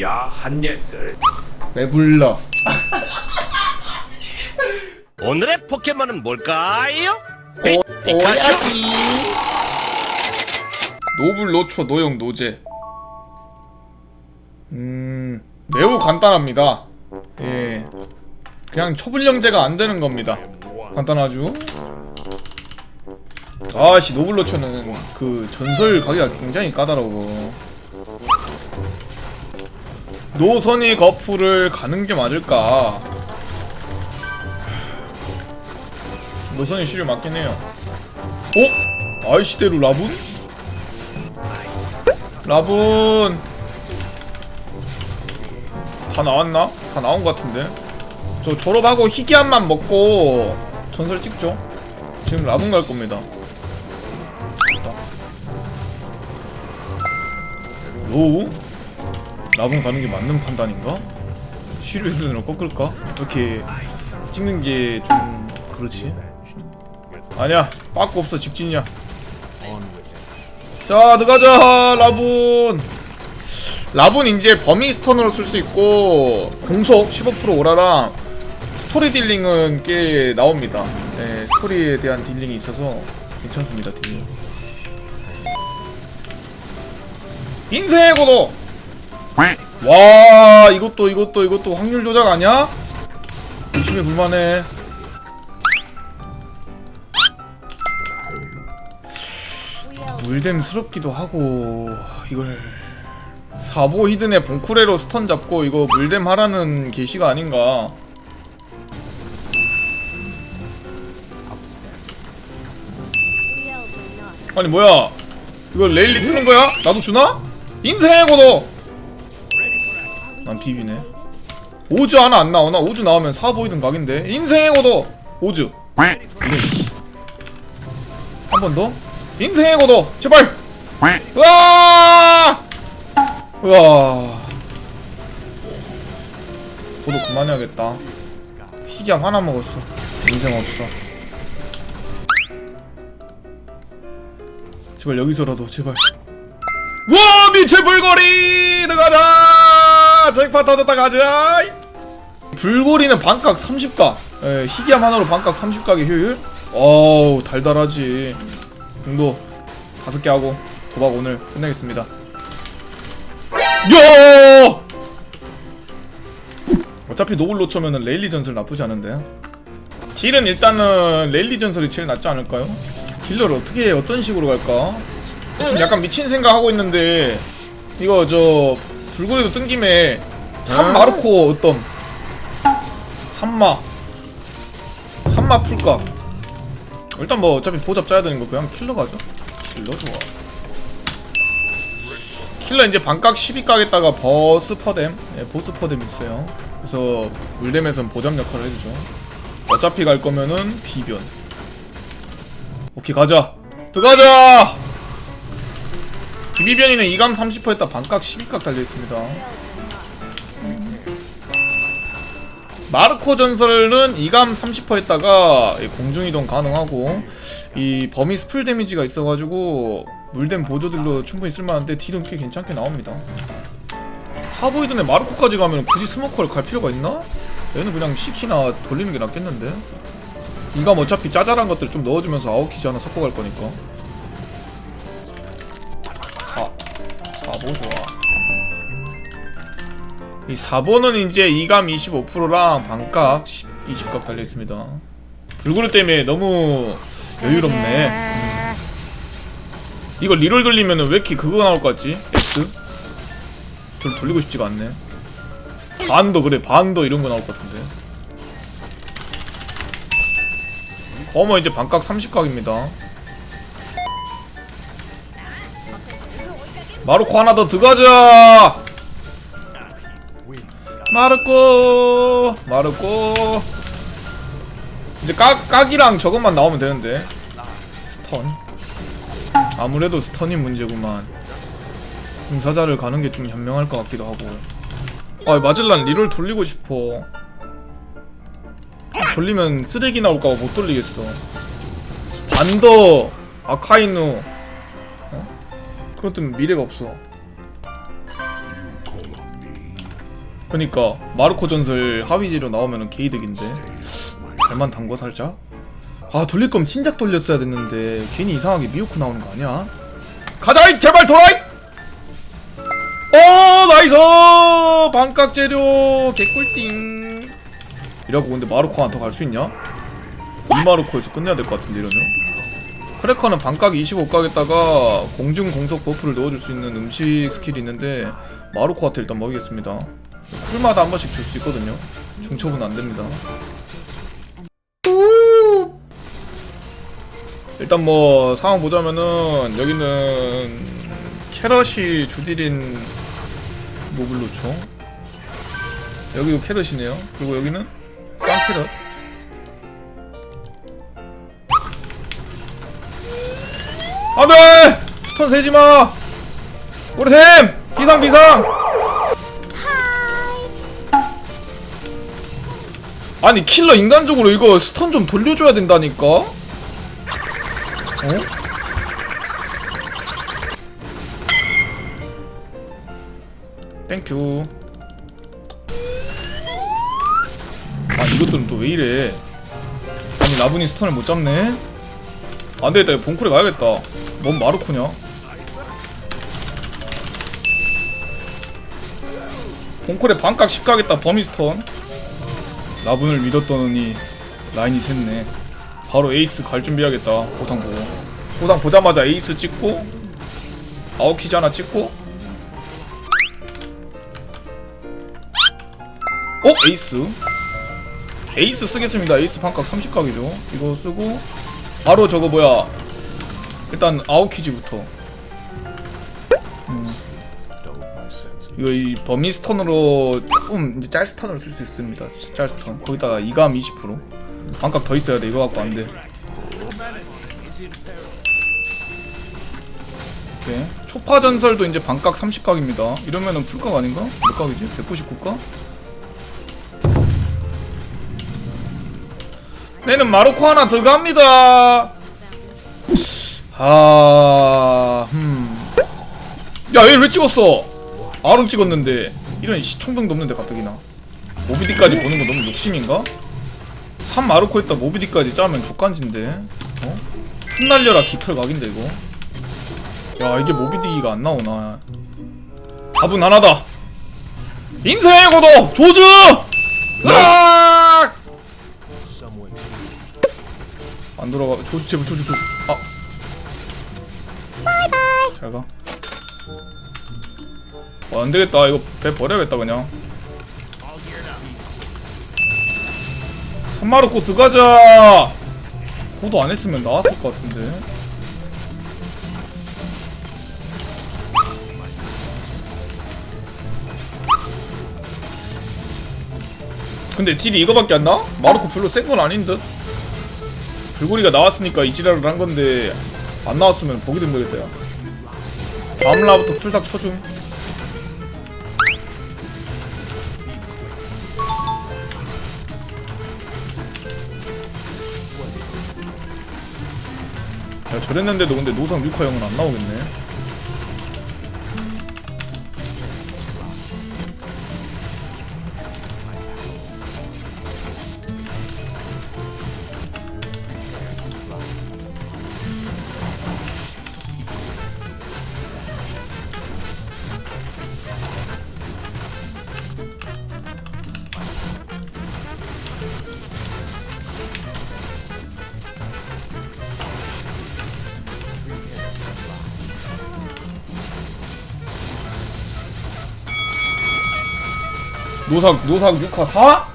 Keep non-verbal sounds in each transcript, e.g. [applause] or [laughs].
야한 녀석 왜 불러? [laughs] 오늘의 포켓몬은 뭘까요? 오, 피카츄? 오야기. 노블 노초 노용 노제. 음 매우 간단합니다. 예, 그냥 초불령제가 안 되는 겁니다. 간단하죠? 아씨 노블 노초는 그 전설 가기가 굉장히 까다로워. 노선이 거푸를 가는 게 맞을까? 노선이 실을 맞긴 해요. 어? 아이시대로 라분? 라분 다 나왔나? 다 나온 것 같은데 저 졸업하고 희귀한만 먹고 전설 찍죠 지금 라분 갈 겁니다. 로우? 라분 가는 게 맞는 판단인가? 시류든으로 꺾을까? 이렇게 찍는 게 좀 그렇지? 아니야 빠꾸 없어 직진이야. 자 들어가자 라분. 라분 이제 범위 스턴으로 쓸 수 있고 공속 15% 오라랑 스토리 딜링은 꽤 나옵니다. 네, 스토리에 대한 딜링이 있어서 괜찮습니다 딜링. 인생의 고도 와 이것도 이것도 이것도 확률 조작 아니야? 의심에 불만해 물댐스럽기도 하고 이걸 사보 히든의 봉쿠레로 스턴 잡고 이거 물댐 하라는 게시가 아닌가 아니 뭐야 이거 레일리 뜨는 거야? 나도 주나? 인생의 고도 난 비비네. 오즈 하나 안 나오나? 오즈 나오면 사보 히든 각인데. 인생의 고도! 오즈. 한 번 더? 인생의 고도! 제발! 으아! 으아. 고도 그만해야겠다. 희귀함 하나 먹었어. 인생 없어. 제발 여기서라도 제발. 와 미칠 불고리! 들어가자 잭팟 터졌다 가자 불고리는 반각 30각 예, 희귀함 하나로 반각 30각의 효율 어우 달달하지 정도 다섯 개 하고 도박 오늘 끝내겠습니다. 야! 어차피 노블 놓쳐면은 레일리 전설 나쁘지 않은데. 딜은 일단은 레일리 전설이 제일 낫지 않을까요? 딜러를 어떻게 해? 어떤 식으로 갈까? 지금 약간 미친 생각 하고 있는데 이거 저 불고리도 뜬 김에 삼 마르코 어떤 삼마 삼마 풀까? 일단 뭐 어차피 보잡 짜야 되는 거 그냥 킬러 가죠? 킬러 좋아. 킬러 이제 반각 12각에다가 버스 퍼뎀? 예, 보스 퍼뎀 있어요. 그래서 물뎀에선 보잡 역할을 해주죠. 어차피 갈 거면은 비변. 오케이 가자. 들어가자 비비변이는 2감 30%에다 반각 12각 달려있습니다. 마르코 전설은 2감 30%에다가 공중이동 가능하고 이 범위 스풀 데미지가 있어가지고 물댐 보조들로 충분히 쓸만한데 딜은 꽤 괜찮게 나옵니다. 사보이든에 마르코까지 가면 굳이 스모커를 갈 필요가 있나? 얘는 그냥 시키나 돌리는 게 낫겠는데? 2감 어차피 짜잘한 것들 좀 넣어주면서 아웃키즈 하나 섞어갈 거니까 4보 좋아. 이 4번은 이제 2감 25%랑 반각 10, 20각 달려있습니다. 불그루 때문에 너무 여유롭네. 음. 이거 리롤 돌리면은 왜 이렇게 그거 나올 것 같지? X? 좀 돌리고 싶지가 않네. 반도 그래 반도 이런 거 나올 것 같은데. 어머 이제 반각 30각입니다 마루코 하나 더 들어가자. 마르코 마르코. 이제 깍, 깍이랑 저것만 나오면 되는데. 스턴. 아무래도 스턴이 문제구만. 공사자를 가는 게 좀 현명할 것 같기도 하고. 아 마젤란 리롤 돌리고 싶어. 돌리면 쓰레기 나올까봐 못 돌리겠어. 반더 아카이누. 어? 그것 때문에 미래가 없어 그니까 마르코 전설 하위지로 나오면은 개이득인데 발만 담궈 살짝 아 돌릴 거면 진작 돌렸어야 됐는데 괜히 이상하게 미호크 나오는 거 아니야? 가자이 제발 돌아이! 어 나이스 반각 재료 개꿀띵 이라고 근데 마르코 한테 갈수 있냐? 이 마르코에서 끝내야 될 것 같은데 이러면 크래커는 반각이 25각에다가 공중 공속 버프를 넣어줄 수 있는 음식 스킬이 있는데 마르코한테 일단 먹이겠습니다. 쿨마다 한 번씩 줄 수 있거든요. 중첩은 안 됩니다. 일단 뭐 상황 보자면은 여기는 캐럿이 몹을 놓죠. 여기도 캐럿이네요. 그리고 여기는 쌍캐럿 안돼! 스턴 세지마! 오래샘! 비상 비상! 아니 킬러 인간적으로 이거 스턴 좀 돌려줘야 된다니까? 어? 땡큐 아 이것들은 또 왜 이래 아니 라분이 스턴을 못 잡네 안되겠다. 이거 본쿨에 가야겠다. 뭔 마르코냐? 본쿨에 반각 10 가겠다 버미스턴. 라분을 믿었더니 라인이 샜네. 바로 에이스 갈 준비하겠다 보상 보고. 보상 보자마자 에이스 찍고 아웃키즈 하나 찍고. 어? 에이스? 에이스 쓰겠습니다. 에이스 반각 30각이죠. 이거 쓰고 바로 저거 뭐야? 일단 아웃키즈부터. 음. 이거 이 버미스턴으로 조금 이제 짤 스턴으로 쓸 수 있습니다. 짤 스턴. 거기다가 이감 20% 반각 더 있어야 돼. 이거 갖고 안돼 오케이. 초파 전설도 이제 반각 30각입니다. 이러면은 풀각 아닌가? 몇 각이지? 199각? 내는 마르코 하나 더 갑니다. 아, 음. 야, 얘 왜 찍었어? 아론 찍었는데 이런 시청병도 없는데 가뜩이나 모비디까지 보는 거 너무 욕심인가? 3 마르코 했다 모비디까지 짜면 족간진데 어? 흩날려라 깃털 각인데 이거 야 이게 모비디가 안 나오나 답은 하나다 인생의 고도 조즈 으악 안 돌아가. 조주 제발 조주 조주 아. 잘가. 어, 안되겠다. 이거 배 버려야겠다 그냥. 산마르코 들어가자. 고도 안했으면 나왔을 것 같은데. 근데 딜이 이거밖에 안 나? 마르코 별로 센 건 아닌 듯? 불고리가 나왔으니까 이 지랄을 한 건데 안 나왔으면 보기 드물겠다 야. 다음 라부터 풀삭 쳐줌. 야 저랬는데도 근데 노상 뮤카 형은 안 나오겠네 노삭 노삭 6화 4?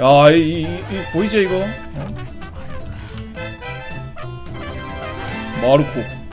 야, 이, 이, 이 보이지 이거? 어? 마르코.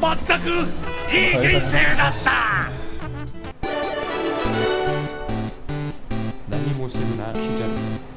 全くいい人生だった何もしてるな、キ。